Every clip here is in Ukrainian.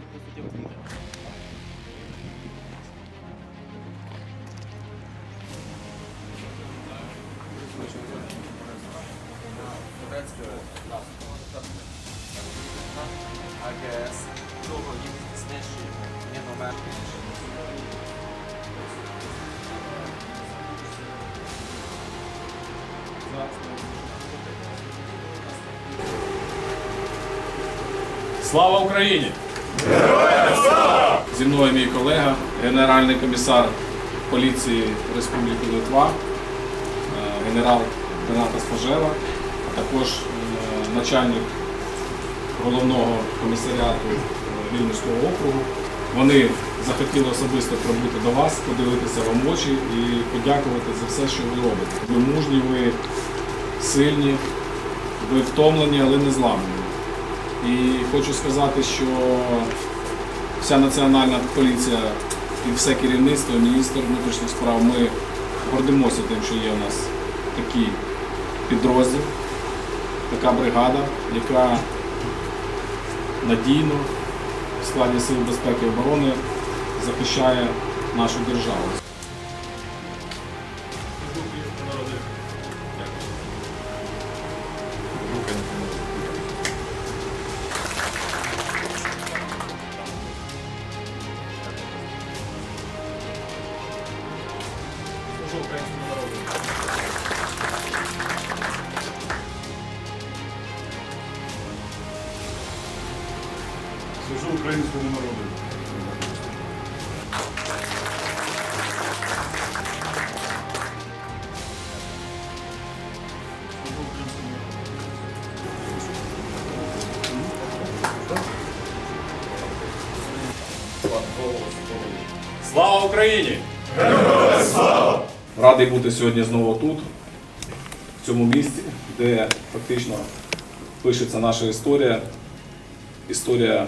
роль по суті розмови. Слава Украине! Героям слава! Зі мною мій колега, генеральний комісар поліції Республіки Литва, е, генерал Рената Сфожела, а також е, начальник головного комісаріату е, Вільнюського округу. Вони захотіли особисто прибути до вас, подивитися вам очі і подякувати за все, що ви робите. Ви мужні, ви сильні, ви втомлені, але не зламані. І хочу сказати, що вся національна поліція і все керівництво, міністр внутрішніх справ, ми гордимося тим, що є у нас такий підрозділ, така бригада, яка надійно в складі Сил безпеки і оборони захищає нашу державу. Служу українському народу. Слава Україні! Героям слава! Радий бути сьогодні знову тут, в цьому місці, де фактично пишеться наша історія, історія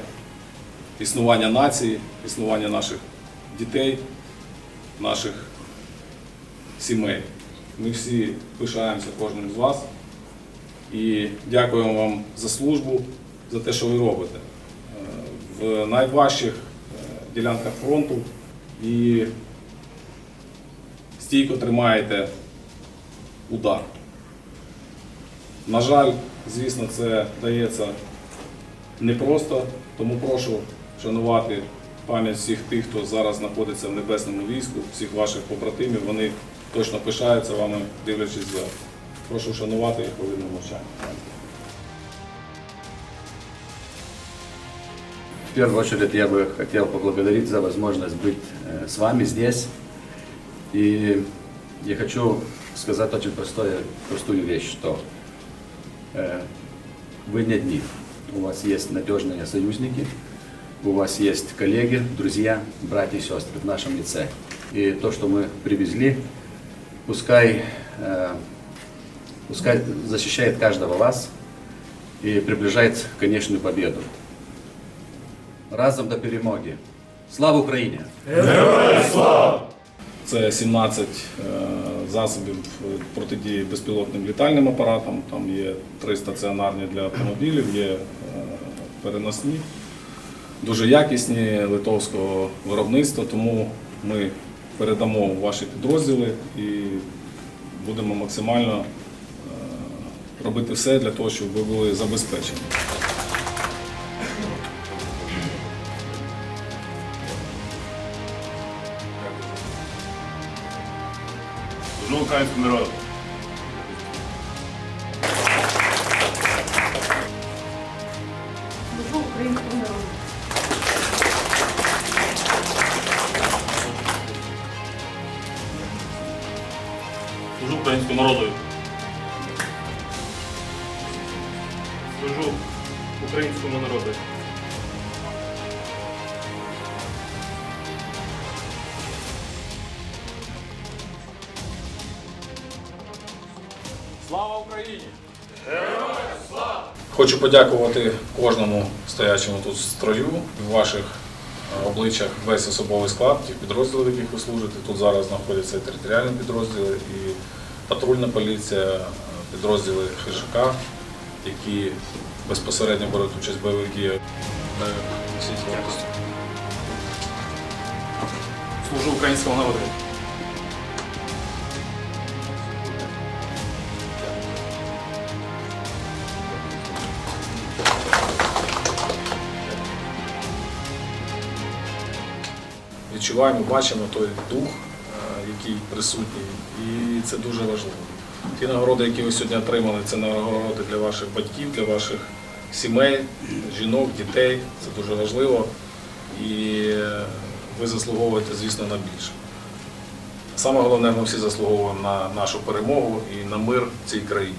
існування нації, існування наших дітей, наших сімей. Ми всі пишаємося кожним з вас і дякуємо вам за службу, за те, що ви робите. Е, В найважчих е, ділянках фронту і стійко тримаєте удар. На жаль, звісно, це дається непросто, тому прошу шанувати пам'ять всіх тих, хто зараз знаходиться в небесному війську, всіх ваших побратимів. Вони точно пишаються вами, дивлячись зверху. Прошу шанувати їх хвилину мовчання. В первую очередь я бы хотел поблагодарить за возможность быть э, с вами здесь. И я хочу сказать очень простое, простую вещь, что э, вы не одни. У вас есть надежные союзники, у вас есть коллеги, друзья, братья и сестры в нашем лице. И то, что мы привезли, пускай, э, пускай защищает каждого вас и приближает конечную победу. Разом до перемоги. Слава Україні! Це 17 е, засобів протидії безпілотним літальним апаратам. Там є три стаціонарні для автомобілів, є е, переносні, дуже якісні литовського виробництва. Тому ми передамо ваші підрозділи і будемо максимально е, робити все для того, щоб ви були забезпечені. Українському народу. Служу українському народу. Служу українському народу. Слава Україні! Хочу подякувати кожному стоячому тут строю, в ваших е, обличчях весь особовий склад тих підрозділів, в яких ви служите. Тут зараз знаходяться територіальні підрозділи, і патрульна поліція, е, підрозділи ХЖК, які безпосередньо беруть участь в бойових діях. Служу українському народу. відчуваємо, бачимо той дух, е, який присутній, і це дуже важливо. Ті нагороди, які ви сьогодні отримали, це нагороди для ваших батьків, для ваших сімей, жінок, дітей. Це дуже важливо. І е, ви заслуговуєте, звісно, на більше. Саме головне, ми всі заслуговуємо на нашу перемогу і на мир в цій країні.